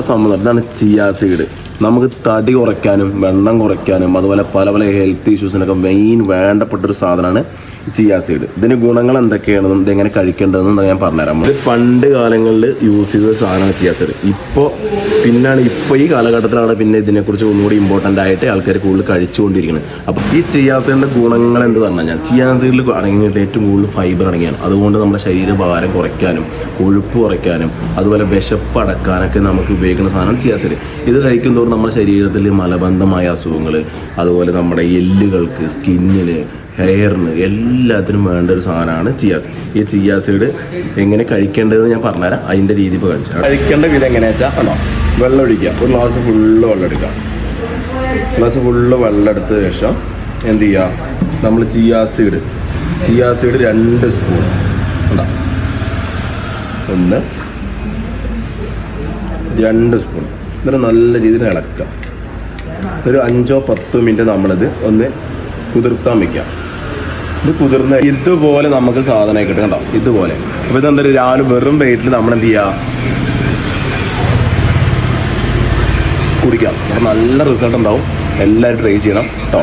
ഇവിടെ സമ്മതം ഇതാണ് ചിയാ സീഡ് നമുക്ക് തടി കുറയ്ക്കാനും വെണ്ണം കുറയ്ക്കാനും അതുപോലെ പല പല ഹെൽത്ത് ഇഷ്യൂസിനൊക്കെ മെയിൻ വേണ്ടപ്പെട്ട ഒരു സാധനമാണ് ചിയാ സീഡ് ഇതിന് ഗുണങ്ങൾ എന്തൊക്കെയാണെന്നും ഇതെങ്ങനെ കഴിക്കേണ്ടതെന്നും ഞാൻ പറഞ്ഞുതരാം. ഇത് പണ്ട് കാലങ്ങളിൽ യൂസ് ചെയ്ത സാധനമാണ് ചിയാ സീഡ് ഇപ്പോൾ പിന്നാണ് ഇപ്പോൾ ഈ കാലഘട്ടത്തിലാണ് പിന്നെ ഇതിനെക്കുറിച്ച് ഒന്നുകൂടി ഇമ്പോർട്ടന്റ് ആയിട്ട് ആൾക്കാർ കൂടുതൽ കഴിച്ചുകൊണ്ടിരിക്കുന്നത്. അപ്പോൾ ഈ ചിയാ സീഡിന്റെ ഗുണങ്ങൾ എന്ത് പറഞ്ഞു കഴിഞ്ഞാൽ ചിയാ സീഡിൽ അടങ്ങിയിട്ട് ഏറ്റവും കൂടുതൽ ഫൈബർ അടങ്ങിയാണ്. അതുകൊണ്ട് നമ്മുടെ ശരീരഭാരം കുറയ്ക്കാനും കൊഴുപ്പ് കുറയ്ക്കാനും അതുപോലെ വിശപ്പ് അടക്കാനൊക്കെ നമുക്ക് ഉപയോഗിക്കുന്ന സാധനം ചിയാ സീഡ് ഇത് കഴിക്കുന്തോറും നമ്മുടെ ശരീരത്തിൽ മലബന്ധമായ അസുഖങ്ങൾ അതുപോലെ നമ്മുടെ എല്ലുകൾക്ക് സ്കിന്നിന് ഹെയറിന് എല്ലാത്തിനും വേണ്ട ഒരു സാധനമാണ് ചിയാസ് ഈ ചിയാസീഡ് എങ്ങനെ കഴിക്കേണ്ടതെന്ന് ഞാൻ പറഞ്ഞുതരാം. അതിന്റെ രീതി ഇപ്പോൾ കഴിച്ചു കഴിക്കേണ്ട വിധം എങ്ങനെയാ വെച്ചാൽ ആണോ വെള്ളം ഒഴിക്കുക. ഒരു ഗ്ലാസ് ഫുള്ള് വെള്ളം എടുക്കുക. ഗ്ലാസ് ഫുള്ള് വെള്ളം എടുത്ത ശേഷം എന്ത് ചെയ്യുക? നമ്മൾ chia seed chia seed chia seed രണ്ട് സ്പൂൺ ഉണ്ടോ ഒന്ന് രണ്ട് സ്പൂൺ എന്നിട്ട് നല്ല രീതിയിൽ ഇളക്കുക ഒരു അഞ്ചോ പത്തോ മിനിറ്റ് നമ്മളിത് ഒന്ന് കുതിർത്താൻ വെക്കാം. ഇത് കുതിർന്ന് ഇതുപോലെ നമുക്ക് സാധനമായി കിട്ടും കണ്ടോ? ഇതുപോലെ. അപ്പോൾ ഇതെന്താ രാവിലെ വെറും വെയിറ്റിൽ നമ്മൾ എന്ത് ചെയ്യുക കുടിക്കാം. നല്ല റിസൾട്ട് ഉണ്ടാവും. എല്ലാവരും ട്രൈ ചെയ്യണം. കേട്ടോ?